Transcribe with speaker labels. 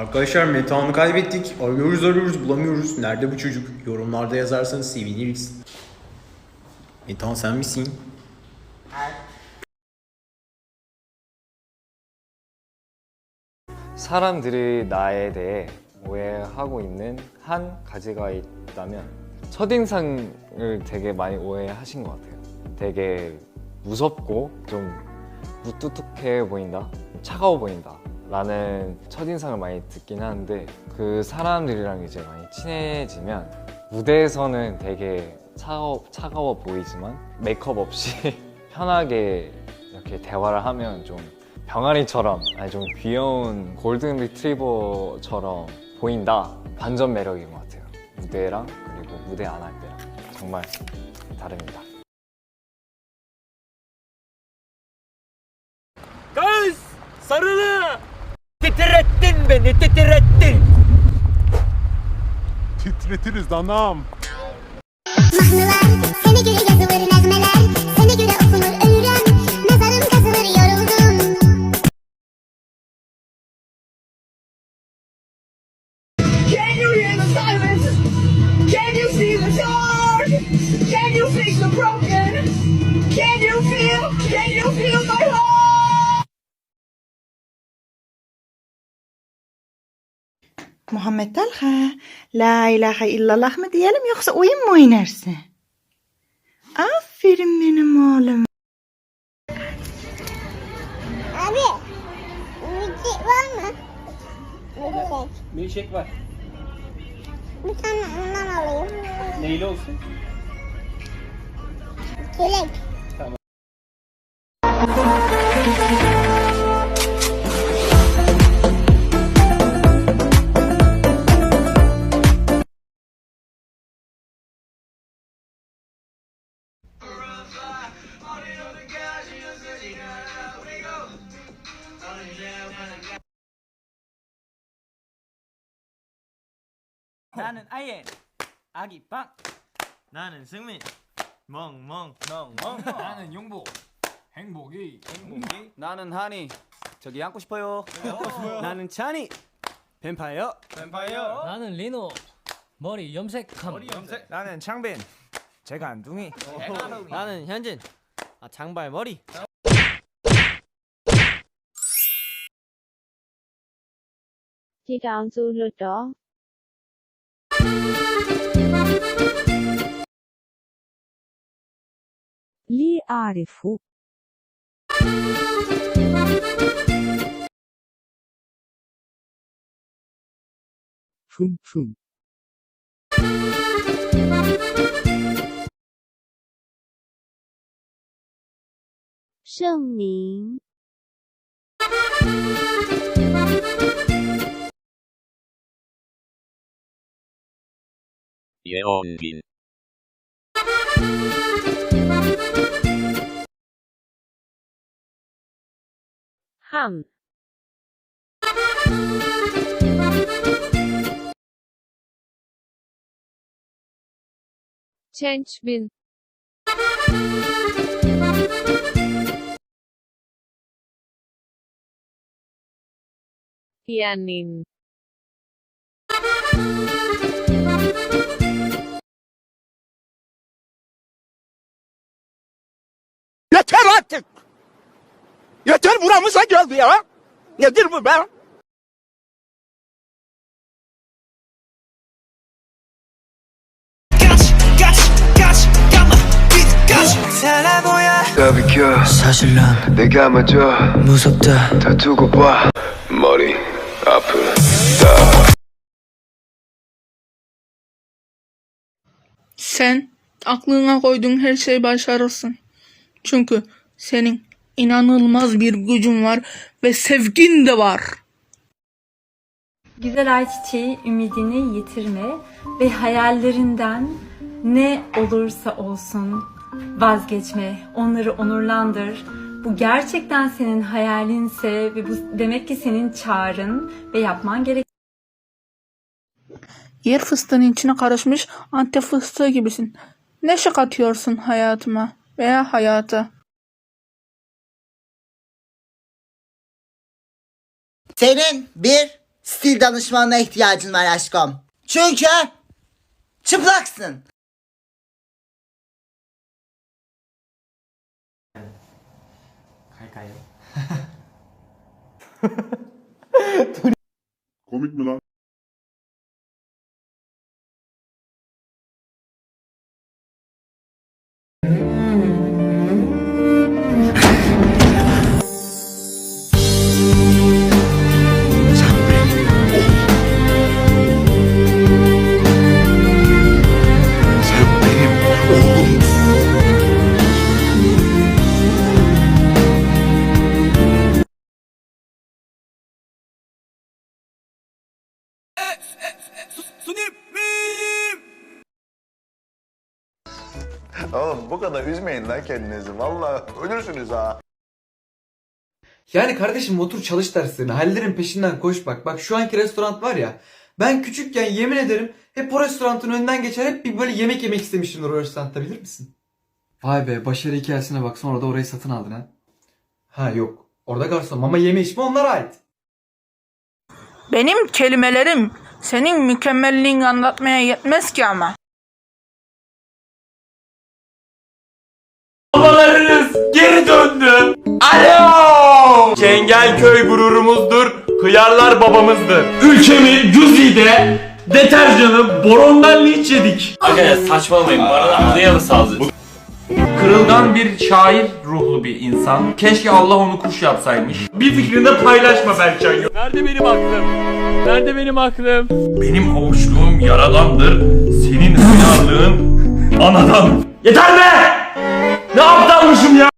Speaker 1: Arkadaşlar Metehan'ı kaybettik. Arıyoruz arıyoruz bulamıyoruz. Nerede bu çocuk? Yorumlarda yazarsanız seviniriz. Metehan sen misin?
Speaker 2: 사람들이 나에 대해 오해하고 있는 한 가지가 있다면 첫인상을 되게 많이 오해하신 것 같아요. 되게 무섭고 좀 무뚝뚝해 보인다, 차가워 보인다. 라는 첫인상을 많이 듣긴 하는데 그 사람들이랑 이제 많이 친해지면 무대에서는 되게 차가워, 차가워 보이지만 메이크업 없이 편하게 이렇게 대화를 하면 좀 병아리처럼 아니 좀 귀여운 골든 리트리버처럼 보인다. 반전 매력인 것 같아요. 무대랑 그리고 무대 안 할 때랑. 정말 다릅니다
Speaker 3: Titrettin beni titrettin.
Speaker 4: Titretiriz anam.
Speaker 5: Muhammed Talha, La ilahe illallah mı diyelim yoksa oyun mu oynarsın? Aferin benim oğlum.
Speaker 6: Abi, müzik var mı? Müzik.
Speaker 3: Milkshake var.
Speaker 6: Bir tane ondan alayım.
Speaker 3: Neyli olsun?
Speaker 6: Çilek. 어.
Speaker 3: 나는 아예 아기빵. 나는 승민. 멍멍. 멍멍. 어. 나는 용복. 행복이. 행복이. 나는 한이. 저기 안고 네, 싶어요. 나는 찬이. 뱀파이어. 뱀파이어.
Speaker 7: 나는 리노. 머리 염색함.
Speaker 3: 머리 염색.
Speaker 8: 나는 창빈. 제가 안둥이.
Speaker 3: 나는 현진. 아 장발 머리.
Speaker 9: Thì đòn dù لي أعرف
Speaker 4: 춤춤.
Speaker 9: 圣明
Speaker 10: 예언빈
Speaker 9: hamn Çençbin Yanin
Speaker 8: Yeter artık! Yeter buramıza geldi ya! Nedir bu be?
Speaker 10: 다 비켜 사실 난 내가 먼저 무섭다 다 두고 봐 머리 아프다
Speaker 11: Sen aklına koyduğun her şeyi başarırsın. Çünkü senin inanılmaz bir gücün var ve sevgin de var.
Speaker 12: Güzel ayçiçeği ümidini yitirme ve hayallerinden ne olursa olsun vazgeçme. Onları onurlandır. Bu gerçekten senin hayalinse ve bu demek ki senin çağrın ve yapman gereken
Speaker 11: Yer fıstığının içine karışmış antep fıstığı gibisin. Neşe katıyorsun hayatıma veya hayata.
Speaker 5: Senin bir
Speaker 4: stil danışmanına ihtiyacın var aşkım. Çünkü çıplaksın.
Speaker 3: 갈까요?
Speaker 8: Komik mi lan?
Speaker 10: Sen
Speaker 8: Oğlum bu kadar üzmeyin lan kendinizi. Vallahi ölürsünüz ha.
Speaker 13: Yani kardeşim otur çalış derslerini. Hallerin peşinden koş bak. Bak şu anki restoran var ya. Ben küçükken yemin ederim hep o restoranın önünden geçer hep bir böyle yemek yemek istemişimdir o restoranda bilir misin? Vay be başarı hikayesine bak sonra da orayı satın aldın ha. Ha yok. Orada garson ama yeme içme onlara ait.
Speaker 11: Benim kelimelerim senin mükemmelliğini anlatmaya yetmez ki ama.
Speaker 3: Babalarınız geri döndü. Alo! Çengelköy gururumuzdur. Hıyarlar babamızdır. Ülkemi Güzi'de deterjanı borondan linç yedik. Arkadaşlar saçmalamayın. Bu arada anlayalı sazı. Kırılgan bir şair ruhlu bir insan. Keşke Allah onu kuş yapsaymış. Bir fikrini de paylaşma Berkcan. Nerede benim aklım? Nerede benim aklım? Benim hoşluğum yaradandır. Senin hıyarlığın anadan. Yeter be! Ne aptalmışım ya!